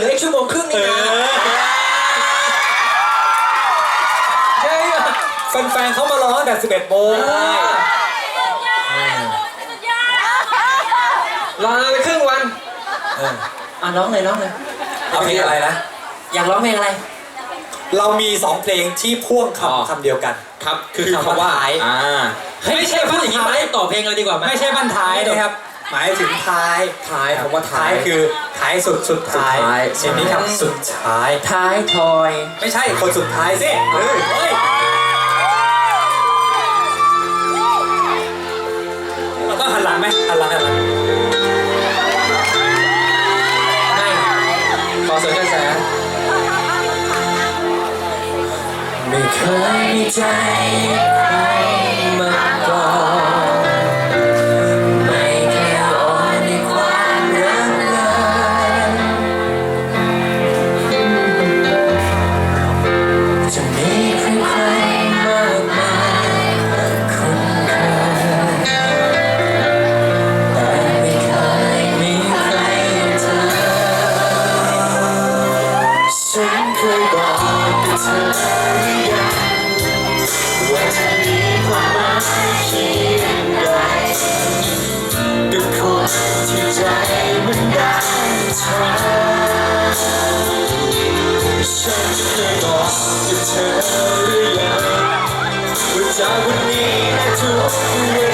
เหลืออีกชั่วโมงครึ่งเอนี่นะอใช่อะแฟนๆเขามารอตั้งแต่ 11โมงรอไปครึ่งวันเอออะร้องเลยร้องเลยเอาเพลงอะไรนะ อยากร้องเพลงอะไร เรามีสองเพลงที่พ่วงอ๋อ คำคำเดียวกัน ครับ คือคำว่าท้าย อ่า เฮ้ยไม่ใช่พูดอย่างนี้ไปต่อเพลงเลยดีกว่าไหมไม่ใช่บ้านท้ายนะครับ หมายถึงท้ายท้ายคำว่าท้าท้ายยคือท้ายสุดสุดท้ายสุดท้ายเช่นนี้ครับสุดท้ายท้ายทอย ไม่ใช่คนสุดท้ายสิเฮ้ยเฮ้ยเราต้องหันหลังไหมหันหลังหันหลังไม่ขอเสริมกระแสไม่เคยมีใจ เธอหรือยังว่าเธอมีความหมายเพียงใดกับคนที่ใจมันได้เธอฉันเคยบอกกับเธอหรือยังว่าจากวันนี้และทุกเว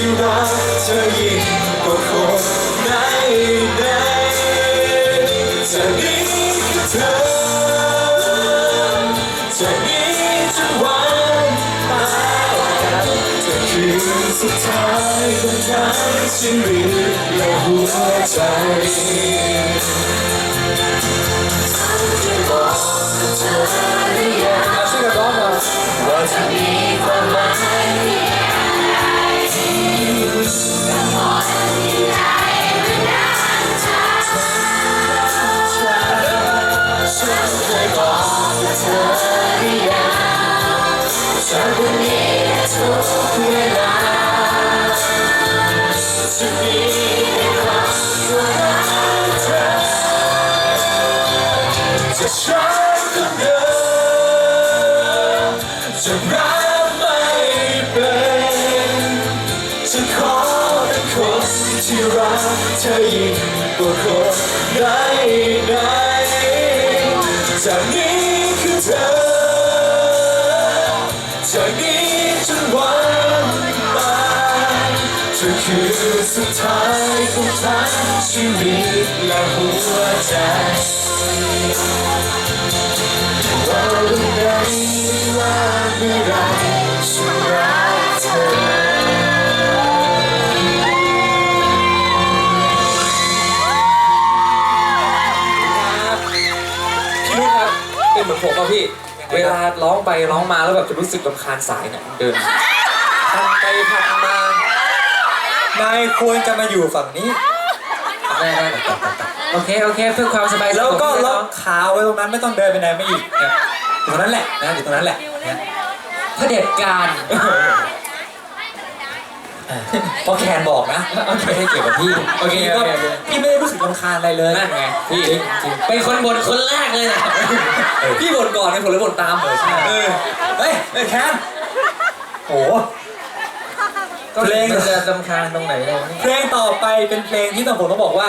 ที่รักเธอยิ่งกว่าคนใดใดจากนี้คือเธอจากนี้จนวันตายเธอคือสุดท้ายของทั้งชีวิตและหัวใจเอ รักเธอยิ่งกว่าคนใดใดจากนี้คือเธอจากนี้จนวันตายเธอคือสุดท้ายของทั้งชีวิตและหัวใจ ลาร้องไปร้องมาแล้วแบบจะรู้สึกรำคาญสายเนี่ยเดินพันไปพันมานายควรจะมาอยู่ฝั่งนี้ได้ได้โอเคโอเคเพื่อความสบายแล้วก็ของพี่ล็น้ออกงขาไว้ตรงนั้นไม่ต้องเดินไปไหนไม่อีกนะอยู่ตรงนั้นแหละนะอยู่ตรงนั้นแหละนะเผด็จการ เพราะแคนบอกนะไม่ได้เกี่ยวกับพี่โอเคพี่โอก็เคโอเคพี่ไม่ได้รู้สึกรำคาญอะไรเลยนั่นไงพี่จริงจริงเป็นคนบ่นคนแรกเลยนะเออพี่บ่นก่อนเนี่ยผมเลยบ่นตามเออใช่เออเฮ้ยเฮ้ยแคนโอ้โหก็เพลงมันจะจำคาญตรงไหนเราเพลงต่อไปเป็นเพลงที่ต้องผมต้องบอกว่า